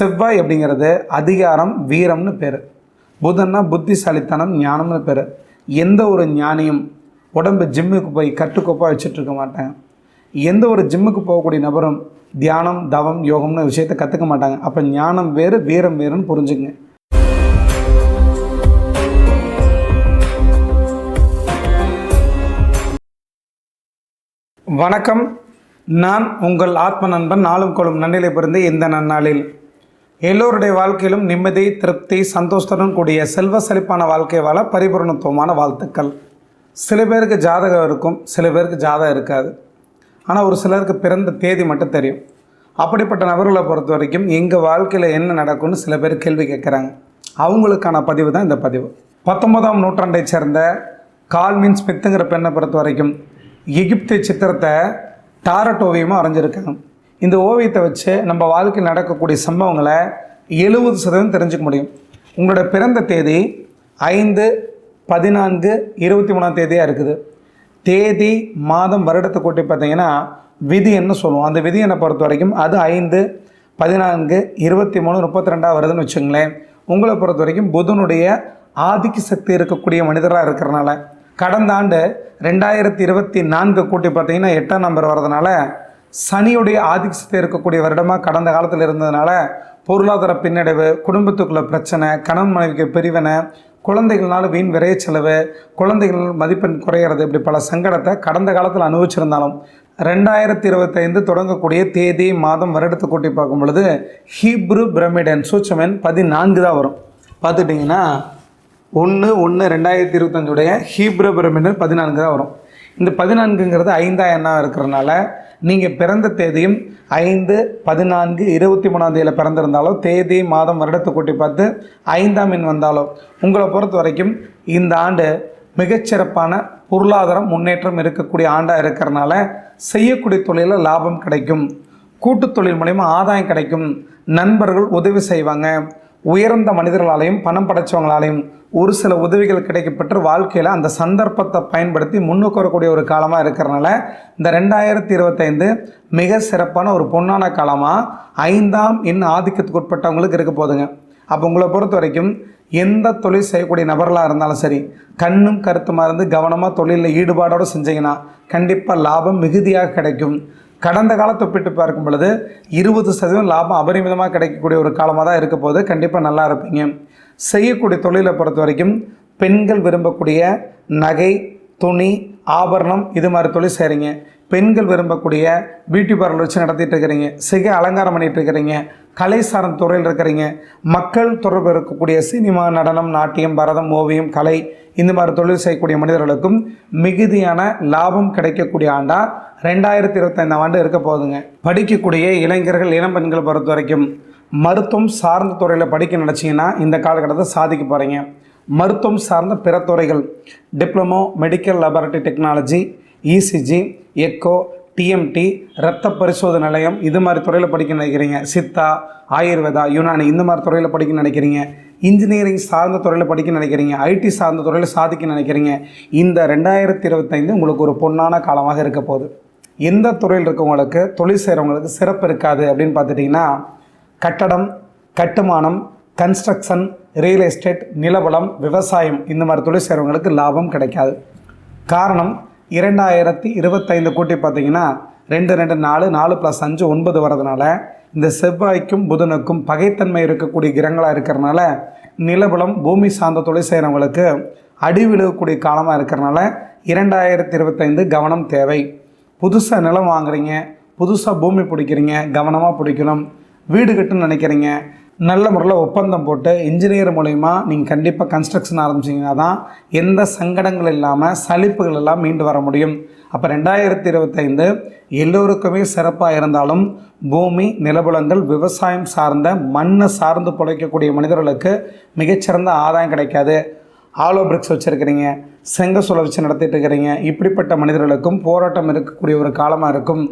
செவ்வாய் அப்படிங்கிறது அதிகாரம் வீரம்னு பேர். புதன்னா புத்திசாலித்தனம் ஞானம்னு பேர். எந்த ஒரு ஞானியும் உடம்பு ஜிம்முக்கு போய் கட்டுக்கோப்பாக வச்சுட்டு இருக்க மாட்டாங்க. எந்த ஒரு ஜிம்முக்கு போகக்கூடிய நபரும் தியானம் தவம் யோகம்னு விஷயத்தை கற்றுக்க மாட்டாங்க. அப்போ ஞானம் வேறு வீரம் வேறுன்னு புரிஞ்சுங்க வணக்கம். நான் உங்கள் ஆத்ம நண்பன் நாளும் கொள்ளும் நன்னிலை பிறந்து இந்த நன்னாளில் எல்லோருடைய வாழ்க்கையிலும் நிம்மதி திருப்தி சந்தோஷத்துடன் கூடிய செல்வ செழிப்பான வாழ்க்கை வாழ பரிபூர்ணத்துவமான வாழ்த்துக்கள். சில பேருக்கு ஜாதகம் இருக்கும் சில பேருக்கு ஜாதகம் இருக்காது. ஆனால் ஒரு சிலருக்கு பிறந்த தேதி மட்டும் தெரியும். அப்படிப்பட்ட நபர்களை பொறுத்த வரைக்கும் எங்கள் வாழ்க்கையில் என்ன நடக்கும்னு சில பேர் கேள்வி கேட்குறாங்க. அவங்களுக்கான பதிவு தான் இந்த பதிவு. பத்தொன்பதாம் நூற்றாண்டைச் சேர்ந்த கால்மின் ஸ்மித்துங்கிற பெண்ணை பொறுத்த வரைக்கும் எகிப்து சித்திரத்தை டாரட் ஓவியமாக வரைஞ்சிருக்காங்க. இந்த ஓவியத்தை வச்சு நம்ம வாழ்க்கையில் நடக்கக்கூடிய சம்பவங்களை எழுபது சதவீதம் தெரிஞ்சுக்க முடியும். உங்களோட பிறந்த தேதி ஐந்து பதினான்கு இருபத்தி மூணாம் தேதியாக இருக்குது. தேதி மாதம் வருடத்தை கூட்டி பார்த்தீங்கன்னா விதி என்ன சொல்லுவோம் அந்த விதி என்னை பொறுத்த வரைக்கும் அது ஐந்து பதினான்கு இருபத்தி மூணு முப்பத்தி ரெண்டாக வருதுன்னு வச்சுங்களேன். உங்களை பொறுத்த வரைக்கும் புதனுடைய ஆதிக்க சக்தி இருக்கக்கூடிய மனிதராக இருக்கிறனால கடந்த ஆண்டு ரெண்டாயிரத்தி இருபத்தி நான்கு கூட்டி பார்த்தீங்கன்னா எட்டாம் நம்பர் வர்றதுனால சனியுடைய ஆதிக்க இருக்கக்கூடிய வருடமாக கடந்த காலத்தில் இருந்ததுனால பொருளாதார பின்னடைவு குடும்பத்துக்குள்ள பிரச்சனை கணவன் மனைவிக்கு பிரிவினை குழந்தைகள்னால வீண் விரைய செலவு குழந்தைகள் மதிப்பெண் குறையிறது இப்படி பல சங்கடத்தை கடந்த காலத்தில் அனுபவிச்சிருந்தாலும் ரெண்டாயிரத்தி இருபத்தைந்து தொடங்கக்கூடிய தேதி மாதம் வருடத்தை கூட்டி பார்க்கும் பொழுது ஹீப்ரு பிரமிடன் சூச்சமன் பதினான்கு தான் வரும். பார்த்துட்டிங்கன்னா ஒன்று ஒன்று ரெண்டாயிரத்தி இருபத்தஞ்சுடைய ஹீப்ரு பிரமிடன் பதினான்கு தான் வரும். இந்த பதினான்குங்கிறது ஐந்தாம் எண்ணாக இருக்கிறனால நீங்கள் பிறந்த தேதியும் ஐந்து பதினான்கு இருபத்தி மூணாம் தேதியில் பிறந்திருந்தாலோ தேதி மாதம் வருடத்தை கூட்டி பார்த்து ஐந்தாம் எண் வந்தாலோ உங்களை பொறுத்த வரைக்கும் இந்த ஆண்டு மிகச்சிறப்பான பொருளாதாரம் முன்னேற்றம் இருக்கக்கூடிய ஆண்டாக இருக்கிறனால செய்யக்கூடிய தொழிலில் லாபம் கிடைக்கும். கூட்டுத் தொழில் மூலயமா ஆதாயம் கிடைக்கும். நண்பர்கள் உதவி செய்வாங்க. உயர்ந்த மனிதர்களாலையும் பணம் படைச்சவங்களாலையும் ஒரு சில உதவிகள் கிடைக்கப்பட்டு வாழ்க்கையில் அந்த சந்தர்ப்பத்தை பயன்படுத்தி முன்னுக்கு வரக்கூடிய ஒரு காலமாக இருக்கிறனால இந்த ரெண்டாயிரத்தி இருபத்தைந்து மிக சிறப்பான ஒரு பொன்னான காலமாக ஐந்தாம் எண் ஆதிக்கத்துக்கு உட்பட்டவங்களுக்கு இருக்க போதுங்க அப்போ உங்களை பொறுத்த வரைக்கும் எந்த தொழில் செய்யக்கூடிய நபர்களாக இருந்தாலும் சரி கண்ணும் கருத்துமாக இருந்து கவனமாக தொழிலில் ஈடுபாடோடு செஞ்சீங்கன்னா கண்டிப்பாக லாபம் மிகுதியாக கிடைக்கும். கடந்த காலத்தை ஒப்பிட்டு பார்க்கும் பொழுது இருபது சதவீதம் லாபம் அபரிமிதமாக கிடைக்கக்கூடிய ஒரு காலமாக தான் இருக்க போது கண்டிப்பாக நல்லா இருப்பீங்க. செய்யக்கூடிய தொழிலை பொறுத்த வரைக்கும் பெண்கள் விரும்பக்கூடிய நகை துணி ஆபரணம் இது மாதிரி தொழில் செய்கிறீங்க பெண்கள் விரும்பக்கூடிய பியூட்டி பார்லர் வச்சு நடத்திட்டு இருக்கிறீங்க. சிகை அலங்காரம் பண்ணிட்டு இருக்கிறீங்க. கலை சார்ந்த துறையில் இருக்கிறீங்க. மக்கள் தொடர்பு இருக்கக்கூடிய சினிமா நடனம் நாட்டியம் பரதம் ஓவியம் கலை இந்த மாதிரி தொழில் செய்யக்கூடிய மனிதர்களுக்கும் மிகுதியான லாபம் கிடைக்கக்கூடிய ஆண்டா ரெண்டாயிரத்தி இருபத்தைந்தாம் ஆண்டு இருக்க போகுதுங்க. படிக்கக்கூடிய இளைஞர்கள் இளம் பெண்கள் பொறுத்த வரைக்கும் மருத்துவம் சார்ந்த துறையில் படிக்க நினச்சிங்கன்னா இந்த காலகட்டத்தை சாதிக்க போகிறீங்க மருத்துவம் சார்ந்த பிற துறைகள் diploma medical laboratory technology ECG echo TMT ரத்த பரிசோதனை நிலையம் இது மாதிரி துறையில் படிக்க நினைக்கிறீங்க. சித்தா ஆயுர்வேதா யுனானி இந்த மாதிரி துறையில் படிக்க நினைக்கிறீங்க. இன்ஜினியரிங் சார்ந்த துறையில் படிக்க நினைக்கிறீங்க. ஐடி சார்ந்த துறையில் சாதிக்க நினைக்கிறீங்க. இந்த ரெண்டாயிரத்தி இருபத்தைந்து உங்களுக்கு ஒரு பொன்னான காலமாக இருக்க போகுது. எந்த துறையில் இருக்கவங்களுக்கு தொழில் செய்கிறவங்களுக்கு சிறப்பு இருக்காது அப்படின்னு பார்த்துட்டிங்கன்னா கட்டடம் கட்டுமானம் கன்ஸ்ட்ரக்ஷன் ரியல் எஸ்டேட் நிலவளம் விவசாயம் இந்த மாதிரி தொழில் செய்கிறவங்களுக்கு லாபம் கிடைக்காது. காரணம் இரண்டாயிரத்தி இருபத்தைந்து கூட்டி பார்த்தீங்கன்னா ரெண்டு ரெண்டு நாலு நாலு ப்ளஸ் அஞ்சு ஒன்பது வரதுனால இந்த செவ்வாய்க்கும் புதனுக்கும் பகைத்தன்மை இருக்கக்கூடிய கிரகங்களாக இருக்கிறனால நிலபலம் பூமி சார்ந்த தொழில் செய்கிறவங்களுக்கு அடி விழுகக்கூடிய காலமாக இருக்கிறனால இரண்டாயிரத்தி இருபத்தைந்து கவனம் தேவை. புதுசாக நிலம் வாங்குறீங்க புதுசாக பூமி பிடிக்கிறீங்க கவனமாக பிடிக்கணும். வீடு கட்டுன்னு நினைக்கிறீங்க நல்ல முறையில் ஒப்பந்தம் போட்டு இன்ஜினியர் மூலயமா நீங்கள் கண்டிப்பாக கன்ஸ்ட்ரக்ஷன் ஆரம்பிச்சிங்கன்னா தான் எந்த சங்கடங்கள் இல்லாமல் சலிப்புகள் எல்லாம் மீண்டு வர முடியும். அப்போ ரெண்டாயிரத்தி இருபத்தைந்து எல்லோருக்குமே சிறப்பாக இருந்தாலும் பூமி நிலபுலங்கள் விவசாயம் சார்ந்த மண்ணை சார்ந்து பிழைக்கக்கூடிய மனிதர்களுக்கு மிகச்சிறந்த ஆதாயம் கிடைக்காது. ஆலோ பிரிக்ஸ் வச்சுருக்கிறீங்க சுழ வச்சு நடத்திட்டு இருக்கிறீங்க இப்படிப்பட்ட மனிதர்களுக்கும் போராட்டம் இருக்கக்கூடிய ஒரு காலமாக இருக்கும்.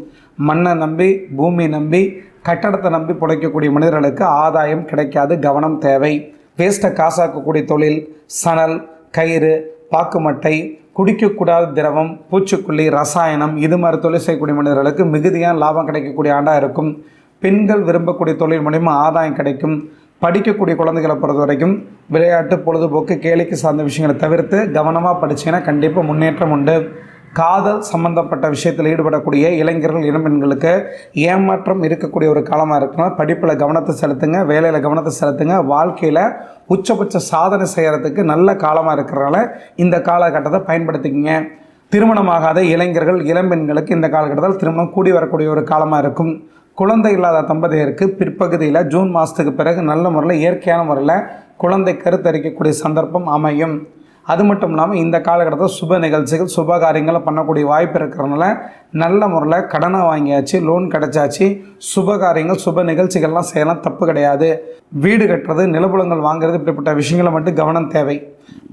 மண்ணை நம்பி பூமியை நம்பி கட்டடத்தை நம்பி பிழைக்கக்கூடிய மனிதர்களுக்கு ஆதாயம் கிடைக்காது கவனம் தேவை. வேஸ்ட்டை காசாக்கக்கூடிய தொழில் சணல் கயிறு பாக்குமட்டை குடிக்கக்கூடாத திரவம் பூச்சிக்கொல்லி ரசாயனம் இது மாதிரி தொழில் செய்யக்கூடிய மனிதர்களுக்கு மிகுதியான லாபம் கிடைக்கக்கூடிய ஆண்டாக இருக்கும். பெண்கள் விரும்பக்கூடிய தொழில் மூலிமா ஆதாயம் கிடைக்கும். படிக்கக்கூடிய குழந்தைகளை பொறுத்த வரைக்கும் விளையாட்டு பொழுதுபோக்கு கேளிக்கை சார்ந்த விஷயங்களை தவிர்த்து கவனமாக படிச்சீங்கன்னா கண்டிப்பாக முன்னேற்றம் உண்டு. காதல் சம்பந்தப்பட்ட விஷயத்தில் ஈடுபடக்கூடிய இளைஞர்கள் இளம்பெண்களுக்கு ஏமாற்றம் இருக்கக்கூடிய ஒரு காலமாக இருக்கணும். படிப்பில் கவனத்தை செலுத்துங்க வேலையில் கவனத்தை செலுத்துங்க. வாழ்க்கையில் உச்சபட்ச சாதனை செய்கிறதுக்கு நல்ல காலமாக இருக்கிறனால இந்த காலகட்டத்தை பயன்படுத்திக்கங்க. திருமணமாகாத இளைஞர்கள் இளம்பெண்களுக்கு இந்த காலகட்டத்தில் திருமணம் கூடி வரக்கூடிய ஒரு காலமாக இருக்கும். குழந்தை இல்லாத தம்பதியருக்கு பிற்பகுதியில் ஜூன் மாதத்துக்கு பிறகு நல்ல முறையில் இயற்கையான முறையில் குழந்தை கருத்தரிக்கக்கூடிய சந்தர்ப்பம் அமையும். அது மட்டும் இல்லாமல் இந்த காலகட்டத்தில் சுப நிகழ்ச்சிகள் சுப காரியங்களை பண்ணக்கூடிய வாய்ப்பு இருக்கிறதுனால நல்ல முறையில் கடனை வாங்கியாச்சு லோன் கிடைச்சாச்சு. சுப காரியங்கள் சுப நிகழ்ச்சிகள்லாம் செய்யலாம் தப்பு கிடையாது. வீடு கட்டுறது நிலப்புலங்கள் வாங்குறது இப்படிப்பட்ட விஷயங்களை மட்டும் கவனம் தேவை.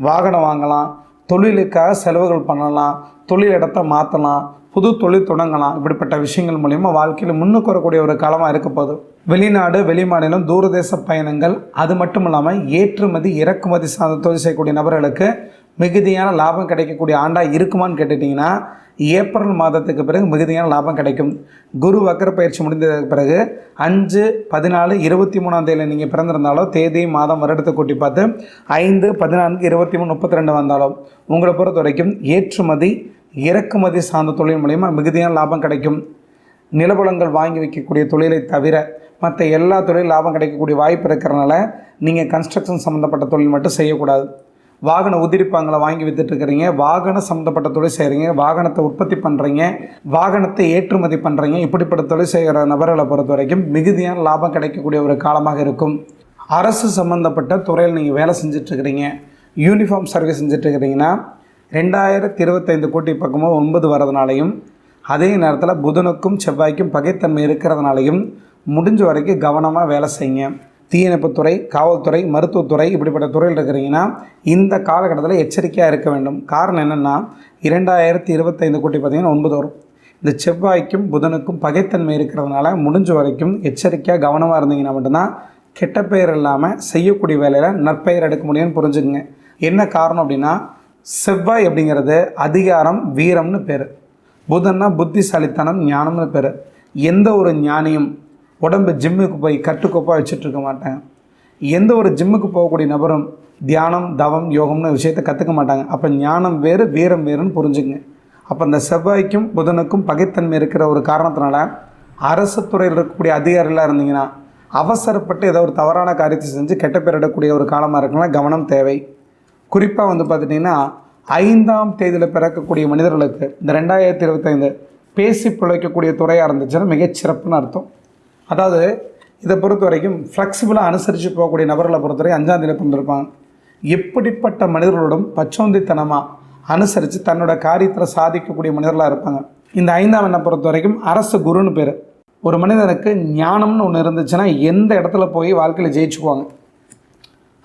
வாகனம் வாங்கலாம் தொழிலுக்காக செலவுகள் பண்ணலாம் தொழில் இடத்த மாற்றலாம் புது தொழில் தொடங்கலாம். இப்படிப்பட்ட விஷயங்கள் மூலிமா வாழ்க்கையில் முன்னுக்கு வரக்கூடிய ஒரு காலமாக இருக்க போகுது. வெளிநாடு வெளிமாநிலம் தூரதேச பயணங்கள் அது மட்டும் இல்லாமல் ஏற்றுமதி இறக்குமதி சார்ந்த தொழில் செய்யக்கூடிய நபர்களுக்கு மிகுதியான லாபம் கிடைக்கக்கூடிய ஆண்டாக இருக்குமான்னு கேட்டுட்டிங்கன்னா ஏப்ரல் மாதத்துக்கு பிறகு மிகுதியான லாபம் கிடைக்கும். குரு வக்கர பயிற்சி முடிந்ததுக்கு பிறகு அஞ்சு பதினாலு இருபத்தி மூணாம் தேதியில் நீங்கள் பிறந்திருந்தாலோ தேதி மாதம் வருடத்தை கூட்டி பார்த்து ஐந்து பதினான்கு இருபத்தி மூணு முப்பத்தி ரெண்டு வந்தாலும் உங்களை பொறுத்த வரைக்கும் ஏற்றுமதி இறக்குமதி சார்ந்த தொழில் மூலிமா மிகுதியான லாபம் கிடைக்கும். நிலபலங்கள் வாங்கி வைக்கக்கூடிய தொழிலை தவிர மற்ற எல்லா தொழில் லாபம் கிடைக்கக்கூடிய வாய்ப்பு இருக்கிறனால நீங்கள் கன்ஸ்ட்ரக்ஷன் சம்மந்தப்பட்ட தொழில் மட்டும் செய்யக்கூடாது. வாகன உதிரிப்பாங்களை வாங்கி வித்துட்ருக்கிறீங்க வாகன சம்மந்தப்பட்ட தொழில் செய்கிறீங்க வாகனத்தை உற்பத்தி பண்ணுறீங்க வாகனத்தை ஏற்றுமதி பண்ணுறீங்க இப்படிப்பட்ட தொழில் செய்கிற நபர்களை பொறுத்த வரைக்கும் மிகுதியான லாபம் கிடைக்கக்கூடிய ஒரு காலமாக இருக்கும். அரசு சம்மந்தப்பட்ட துறையில் நீங்கள் வேலை செஞ்சிட்ருக்கிறீங்க யூனிஃபார்ம் சர்வீஸ் செஞ்சிட்ருக்கிறீங்கன்னா ரெண்டாயிரத்தி இருபத்தைந்து கோட்டி பக்கமாக ஒன்பது வரதுனாலையும் அதே நேரத்தில் புதனுக்கும் செவ்வாய்க்கும் பகைத்தன்மை இருக்கிறதுனாலையும் முடிஞ்ச வரைக்கும் கவனமாக வேலை செய்யுங்க. தீயணைப்புத்துறை காவல்துறை மருத்துவத்துறை இப்படிப்பட்ட துறையில் இருக்கிறீங்கன்னா இந்த காலகட்டத்தில் எச்சரிக்கையாக இருக்க வேண்டும். காரணம் என்னென்னா இரண்டாயிரத்தி இருபத்தைந்து கோட்டி பார்த்திங்கன்னா ஒன்பது வரும். இந்த செவ்வாய்க்கும் புதனுக்கும் பகைத்தன்மை இருக்கிறதுனால முடிஞ்ச வரைக்கும் எச்சரிக்கையாக கவனமாக இருந்தீங்கன்னா மட்டும்தான் கெட்ட பெயர் இல்லாமல் செய்யக்கூடிய வேலையில் நற்பெயர் எடுக்க முடியும்னு புரிஞ்சுக்குங்க. என்ன காரணம் அப்படின்னா செவ்வாய் அப்படிங்கிறது அதிகாரம் வீரம்னு பேர். புதன்னா புத்திசாலித்தனம் ஞானம்னு பேர். எந்த ஒரு ஞானியும் உடம்பு ஜிம்முக்கு போய் கட்டுக்கோப்பாக வச்சுட்டு இருக்க மாட்டாங்க. எந்த ஒரு ஜிம்முக்கு போகக்கூடிய நபரும் தியானம் தவம் யோகம்னு விஷயத்தை கற்றுக்க மாட்டாங்க. அப்போ ஞானம் வேறு வீரம் வேறுன்னு புரிஞ்சுங்க அப்போ அந்த செவ்வாய்க்கும் புதனுக்கும் பகைத்தன்மை இருக்கிற ஒரு காரணத்தினால அரசு துறையில் இருக்கக்கூடிய அதிகாரிகளாக இருந்தீங்கன்னா அவசரப்பட்டு ஏதோ ஒரு தவறான காரியத்தை செஞ்சு கெட்ட பேரிடக்கூடிய ஒரு காலமாக இருக்குன்னா கவனம் தேவை. குறிப்பாக வந்து பார்த்துட்டிங்கன்னா ஐந்தாம் தேதியில் பிறக்கக்கூடிய மனிதர்களுக்கு இந்த ரெண்டாயிரத்தி இருபத்தைந்து பேசி பிழைக்கக்கூடிய துறையாக இருந்துச்சுன்னா மிகச்சிறப்புன்னு அர்த்தம். அதாவது இதை பொறுத்த வரைக்கும் ஃப்ளெக்சிபிளாக அனுசரித்து போகக்கூடிய நபர்களை பொறுத்தவரை அஞ்சாம் தேதி பிறந்திருப்பாங்க. எப்படிப்பட்ட மனிதர்களோடும் பச்சோந்தித்தனமாக அனுசரித்து தன்னோட காரியத்தில் சாதிக்கக்கூடிய மனிதர்களாக இருப்பாங்க. இந்த ஐந்தாம் எண்ணை பொறுத்த வரைக்கும் அரசு குருன்னு பேர். ஒரு மனிதனுக்கு ஞானம்னு ஒன்று இருந்துச்சுன்னா எந்த இடத்துல போய் வாழ்க்கையில் ஜெயிச்சுக்குவாங்க.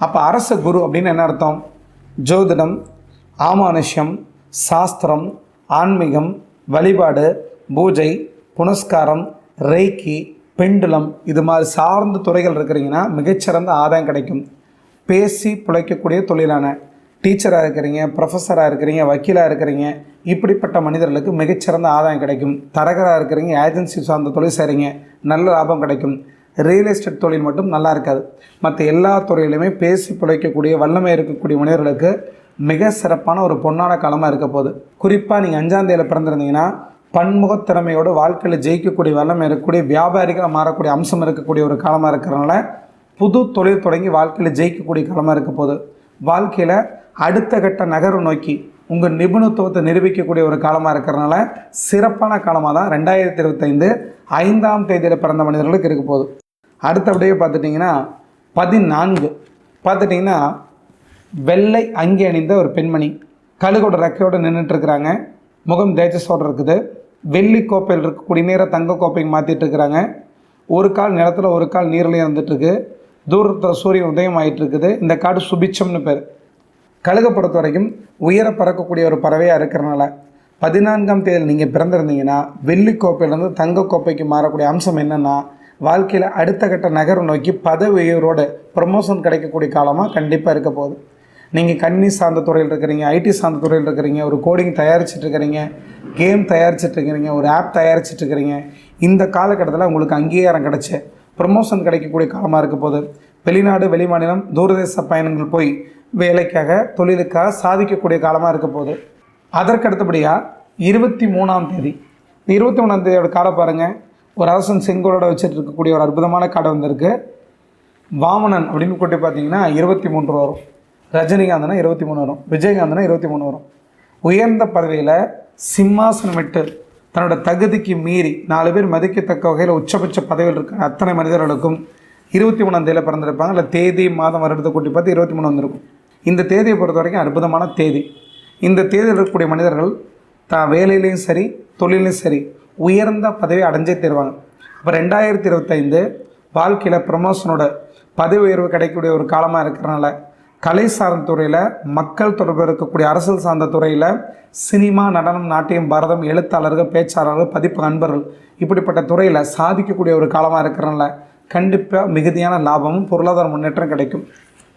அப்போ அரச குரு அப்படின்னு என்ன அர்த்தம்? ஜோதிடம் ஆமானுஷ்யம் சாஸ்திரம் ஆன்மீகம் வழிபாடு பூஜை புனஸ்காரம் ரேக்கி பெண்டுலம் இது மாதிரி சார்ந்த துறைகள் இருக்கிறீங்கன்னா மிகச்சிறந்த ஆதாயம் கிடைக்கும். பேசி பிழைக்கக்கூடிய தொழிலான டீச்சராக இருக்கிறீங்க ப்ரொஃபஸராக இருக்கிறீங்க வக்கீலாக இருக்கிறீங்க இப்படிப்பட்ட மனிதர்களுக்கு மிகச்சிறந்த ஆதாயம் கிடைக்கும். தரகராக இருக்கிறீங்க ஏஜென்சி சார்ந்த தொழில் செய்கிறீங்க நல்ல லாபம் கிடைக்கும். ரியல் எஸ்டேட் தொழில் மட்டும் நல்லா இருக்காது. மற்ற எல்லா துறையிலுமே பேசி பிழைக்கக்கூடிய வல்லமை இருக்கக்கூடிய மனிதர்களுக்கு மிக சிறப்பான ஒரு பொன்னான காலமாக இருக்க போகுது. குறிப்பாக நீங்கள் அஞ்சாம் பிறந்திருந்தீங்கன்னா பன்முகத் திறமையோடு வாழ்க்கையில் ஜெயிக்கக்கூடிய வல்லமை இருக்கக்கூடிய வியாபாரிகளாக மாறக்கூடிய அம்சம் இருக்கக்கூடிய ஒரு காலமாக இருக்கிறனால புது தொழில் தொடங்கி வாழ்க்கையில் ஜெயிக்கக்கூடிய காலமாக இருக்க போகுது. வாழ்க்கையில் அடுத்த கட்ட நகர்வு நோக்கி உங்கள் நிபுணத்துவத்தை நிரூபிக்கக்கூடிய ஒரு காலமாக இருக்கிறனால சிறப்பான காலமாக தான் ரெண்டாயிரத்தி இருபத்தைந்து ஐந்தாம் தேதியில் பிறந்த மனிதர்களுக்கு இருக்க போகுது. அடுத்தபடியே பார்த்துட்டிங்கன்னா பதினான்கு. பார்த்துட்டிங்கன்னா வெள்ளை அங்கி அணிந்த ஒரு பெண்மணி. கழுகோட ரெக்கையோடு நின்றுட்டுருக்குறாங்க முகம் தேஜஸோடு இருக்குது. வெள்ளி கோப்பையில் இருக்க நீரை தங்க கோப்பைக்கு மாற்றிட்டு இருக்கிறாங்க. ஒரு கால் நிலத்தில் ஒரு கால் நீரில் இருந்துகிட்ருக்கு தூரத்தில் சூரியன் உதயம் ஆகிட்டு இருக்குது. இந்த காடு சுபிச்சம்னு பேர். கழுகை பொறுத்த வரைக்கும் உயர பறக்கக்கூடிய ஒரு பறவையாக இருக்கிறனால பதினான்காம் தேதியில் நீங்கள் பிறந்திருந்தீங்கன்னா வெள்ளி கோப்பையிலேருந்து தங்க கோப்பைக்கு மாறக்கூடிய அம்சம் என்னென்னா வாழ்க்கையில் அடுத்த கட்ட நகரம் நோக்கி பதவி உயர்வோட ப்ரமோஷன் கிடைக்கக்கூடிய காலமாக கண்டிப்பாக இருக்க போகுது. நீங்கள் கண்ணி சார்ந்த துறையில் இருக்கிறீங்க ஐடி சார்ந்த துறையில் இருக்கிறீங்க ஒரு கோடிங் தயாரிச்சிட்டு இருக்கிறீங்க கேம் தயாரிச்சிட்டு இருக்கிறீங்க ஒரு ஆப் தயாரிச்சிட்டு இருக்கிறீங்க இந்த காலகட்டத்தில் உங்களுக்கு அங்கீகாரம் கிடச்சி ப்ரமோஷன் கிடைக்கக்கூடிய காலமாக இருக்க போது வெளிநாடு வெளிமாநிலம் தூரதேச பயணங்கள் போய் வேலைக்காக தொழிலுக்காக சாதிக்கக்கூடிய காலமாக இருக்க போகுது. அதற்கு அடுத்தபடியாக இருபத்தி மூணாம் தேதி இருபத்தி மூணாம் தேதியோட காலை பாருங்கள் ஒரு அரசன் செங்கோலோட வச்சுட்டு இருக்கக்கூடிய ஒரு அற்புதமான காடை வந்திருக்கு. வாமனன் அப்படின்னு கூட்டி பார்த்தீங்கன்னா இருபத்தி மூன்று வரும். ரஜினிகாந்தனா இருபத்தி மூணு வரும். விஜயகாந்தனா இருபத்தி மூணு வரும். உயர்ந்த பதவியில் சிம்மாசனமிட்டு தன்னோட தகுதிக்கு மீறி நாலு பேர் மதிக்கத்தக்க வகையில் உச்சபட்ச பதவியில் இருக்கிற அத்தனை மனிதர்களுக்கும் இருபத்தி மூணாம் தேதியில் பிறந்திருப்பாங்க. இல்லை தேதி மாதம் வருடத்தை கூட்டி பார்த்து இருபத்தி மூணு வந்திருக்கும். இந்த தேதியை பொறுத்த வரைக்கும் அற்புதமான தேதி. இந்த தேதியில் இருக்கக்கூடிய மனிதர்கள் தான் வேலையிலையும் சரி தொழிலையும் சரி உயர்ந்த பதவி அடைஞ்சே தருவாங்க. இப்போ ரெண்டாயிரத்தி இருபத்தைந்து வாழ்க்கையில் ப்ரமோஷனோட பதவி உயர்வு கிடைக்கக்கூடிய ஒரு காலமாக இருக்கிறனால கலை சார்ந்த துறையில் மக்கள் தொடர்பு இருக்கக்கூடிய அரசியல் சார்ந்த துறையில் சினிமா நடனம் நாட்டியம் பாரதம் எழுத்தாளர்கள் பேச்சாளர்கள் பதிப்பு அன்பர்கள் இப்படிப்பட்ட துறையில் சாதிக்கக்கூடிய ஒரு காலமாக இருக்கிறனால கண்டிப்பாக மிகுதியான லாபமும் பொருளாதார முன்னேற்றம் கிடைக்கும்.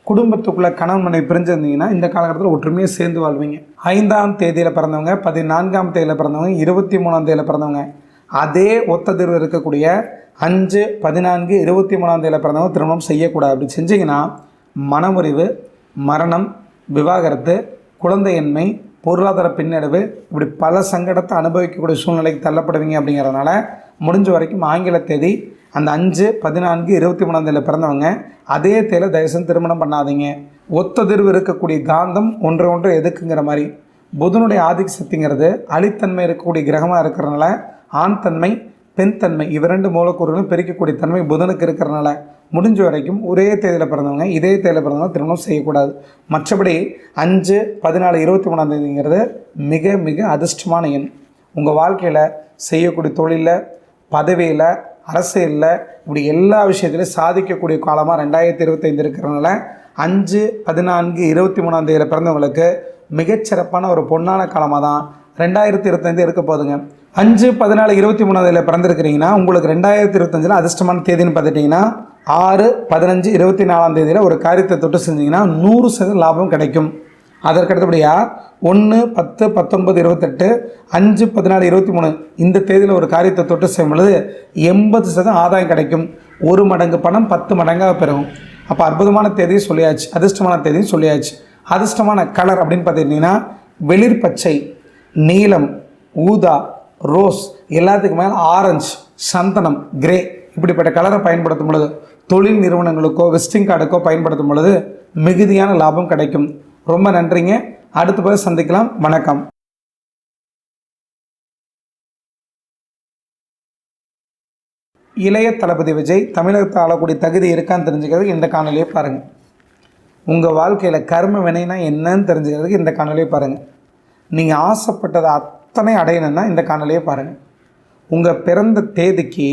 குடும்பத்துக்குள்ளே கணவன் மனைவி பிரிஞ்சிருந்தீங்கன்னா இந்த காலகட்டத்தில் ஒற்றுமையாக சேர்ந்து வாழ்வீங்க. ஐந்தாம் தேதியில் பிறந்தவங்க பதினான்காம் தேதியில் பிறந்தவங்க இருபத்தி மூணாம் தேதியில் பிறந்தவங்க. அதே ஒத்த தீர்வு இருக்கக்கூடிய அஞ்சு பதினான்கு இருபத்தி மூணாம் தேதியில் பிறந்தவங்க திருமணம் செய்யக்கூடாது. அப்படி செஞ்சீங்கன்னா மனமுறிவு மரணம் விவாகரத்து குழந்தையின்மை பொருளாதார பின்னடைவு இப்படி பல சங்கடத்தை அனுபவிக்கக்கூடிய சூழ்நிலைக்கு தள்ளப்படுவீங்க அப்படிங்கிறதுனால முடிஞ்ச வரைக்கும் ஆங்கில தேதி அந்த அஞ்சு பதினான்கு இருபத்தி மூணாம் தேதியில் பிறந்தவங்க அதே தேதியில் தயவுசெய்து திருமணம் பண்ணாதீங்க. ஒத்ததிர்வு இருக்கக்கூடிய காந்தம் ஒன்று ஒன்று எதுக்குங்கிற மாதிரி. புதனுடைய ஆதிக்க சக்திங்கிறது அழித்தன்மை இருக்கக்கூடிய கிரகமாக இருக்கிறனால ஆண் தன்மை பெண் தன்மை இவ்விரண்டு மூலக்கூறுகளும் பிரிக்கக்கூடிய தன்மை புதனுக்கு இருக்கிறனால முடிஞ்ச வரைக்கும் ஒரே தேதியில் பிறந்தவங்க இதே தேதியில் பிறந்தவங்க திருமணம் செய்யக்கூடாது. மற்றபடி அஞ்சு பதினாலு இருபத்தி மூணாம் தேதிங்கிறது மிக மிக அதிர்ஷ்டமான எண். உங்கள் வாழ்க்கையில் செய்யக்கூடிய தொழிலில் பதவியில் அரசியலில் இப்படி எல்லா விஷயத்திலையும் சாதிக்கக்கூடிய காலமாக ரெண்டாயிரத்தி இருபத்தைந்து இருக்கிறனால அஞ்சு பதினான்கு இருபத்தி மூணாம் தேதியில் பிறந்தவங்களுக்கு மிகச்சிறப்பான ஒரு பொன்னான காலமாக தான் ரெண்டாயிரத்தி இருபத்தைந்து இருக்க போதுங்க அஞ்சு பதினாலு இருபத்தி மூணாம் தேதியில் பிறந்திருக்கிறீங்கன்னா உங்களுக்கு ரெண்டாயிரத்தி இருபத்தஞ்சில் அதிர்ஷ்டமான தேதின்னு பார்த்துட்டிங்கன்னா ஆறு பதினஞ்சு இருபத்தி நாலாம் தேதியில் ஒரு காரியத்தை தொட்டு செஞ்சீங்கன்னா நூறு சதவீதம் லாபம் கிடைக்கும். அதற்கு அடுத்தபடியாக ஒன்று பத்து பத்தொன்பது இருபத்தெட்டு அஞ்சு பதினாலு இருபத்தி மூணு இந்த தேதியில் ஒரு காரியத்தை தொட்டு செய்யும் பொழுது எண்பது சதம் ஆதாயம் கிடைக்கும். ஒரு மடங்கு பணம் பத்து மடங்காக பெறும் அப்போ அற்புதமான தேதியும் சொல்லியாச்சு அதிர்ஷ்டமான தேதியும் சொல்லியாச்சு. அதிர்ஷ்டமான கலர் அப்படின்னு பார்த்துக்கிட்டிங்கன்னா வெளிர் பச்சை நீலம் ஊதா ரோஸ் எல்லாத்துக்கு மேலே ஆரஞ்சு சந்தனம் கிரே இப்படிப்பட்ட கலரை பயன்படுத்தும் பொழுது தொழில் நிறுவனங்களுக்கோ விசிட்டிங் கார்டுக்கோ பயன்படுத்தும் பொழுது மிகுதியான லாபம் கிடைக்கும். ரொம்ப நன்றிங்க. அடுத்த போய் சந்திக்கலாம். வணக்கம். இளைய தளபதி விஜய் தமிழகத்தை ஆளக்கூடிய தகுதி இருக்கான்னு தெரிஞ்சுக்கிறதுக்கு இந்த காணொலியை பாருங்கள் உங்கள் வாழ்க்கையில் கர்ம வினைனா என்னன்னு தெரிஞ்சுக்கிறதுக்கு இந்த காணொலியை பாருங்கள் நீங்கள் ஆசைப்பட்டதை அத்தனை அடையணும்னா இந்த காணொலியை பாருங்கள் உங்கள் பிறந்த தேதிக்கு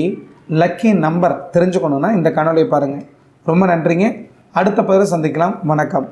லக்கி நம்பர் தெரிஞ்சுக்கணுன்னா இந்த காணொலியை பாருங்கள் ரொம்ப நன்றிங்க. அடுத்த பதில் சந்திக்கலாம். வணக்கம்.